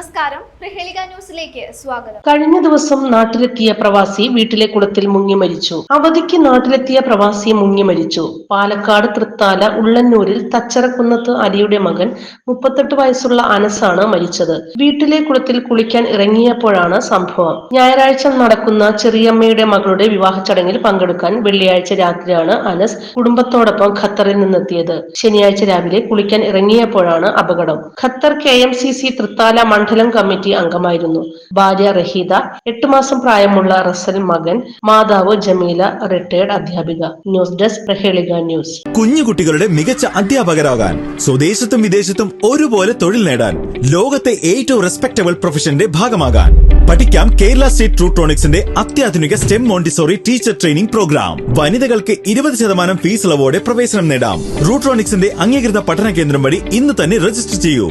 നമസ്കാരം. ന്യൂസിലേക്ക് സ്വാഗതം. കഴിഞ്ഞ ദിവസം നാട്ടിലെത്തിയ പ്രവാസി വീട്ടിലെ കുളത്തിൽ മുങ്ങി മരിച്ചു. അവധിക്ക് നാട്ടിലെത്തിയ പ്രവാസി മുങ്ങി മരിച്ചു. പാലക്കാട് തൃത്താല ഉള്ളന്നൂരിൽ തച്ചറക്കുന്നത്ത് അലിയുടെ മകൻ മുപ്പത്തെട്ട് വയസ്സുള്ള അനസാണ് മരിച്ചത്. വീട്ടിലെ കുളത്തിൽ കുളിക്കാൻ ഇറങ്ങിയപ്പോഴാണ് സംഭവം. ഞായറാഴ്ച നടക്കുന്ന ചെറിയമ്മയുടെ മകളുടെ വിവാഹ ചടങ്ങിൽ പങ്കെടുക്കാൻ വെള്ളിയാഴ്ച രാത്രിയാണ് അനസ് കുടുംബത്തോടൊപ്പം ഖത്തറിൽ നിന്നെത്തിയത്. ശനിയാഴ്ച രാവിലെ കുളിക്കാൻ ഇറങ്ങിയപ്പോഴാണ് അപകടം. Qatar K M C C Thrithala മണ്ഡലം കമ്മിറ്റി അംഗമായിരുന്നു. ഭാര്യ റഹീദ എട്ട് മാസം പ്രായമുള്ള റസൽ മകൻ മാതാവ് ജമീല റിട്ടയർഡ് അധ്യാപിക. News desk Prahelika news. കുഞ്ഞുകുട്ടികളുടെ മികച്ച അധ്യാപകരാകാൻ സ്വദേശത്തും വിദേശത്തും ഒരുപോലെ തൊഴിൽ നേടാൻ ലോകത്തെ ഏറ്റവും റെസ്പെക്ടബിൾ പ്രൊഫഷന്റെ ഭാഗമാകാൻ. പഠിക്കാം കേരള സ്റ്റേറ്റ് ട്രൂട്രോണിക്സിന്റെ അത്യാധുനിക STEM Montessori teacher training programme. വനിതകൾക്ക് ഇരുപത് ശതമാനം ഫീസ് ഇളവോടെ പ്രവേശനം നേടാം. റൂട്രോണിക്സിന്റെ അംഗീകൃത പഠന കേന്ദ്രം വഴി ഇന്ന് തന്നെ രജിസ്റ്റർ ചെയ്യൂ.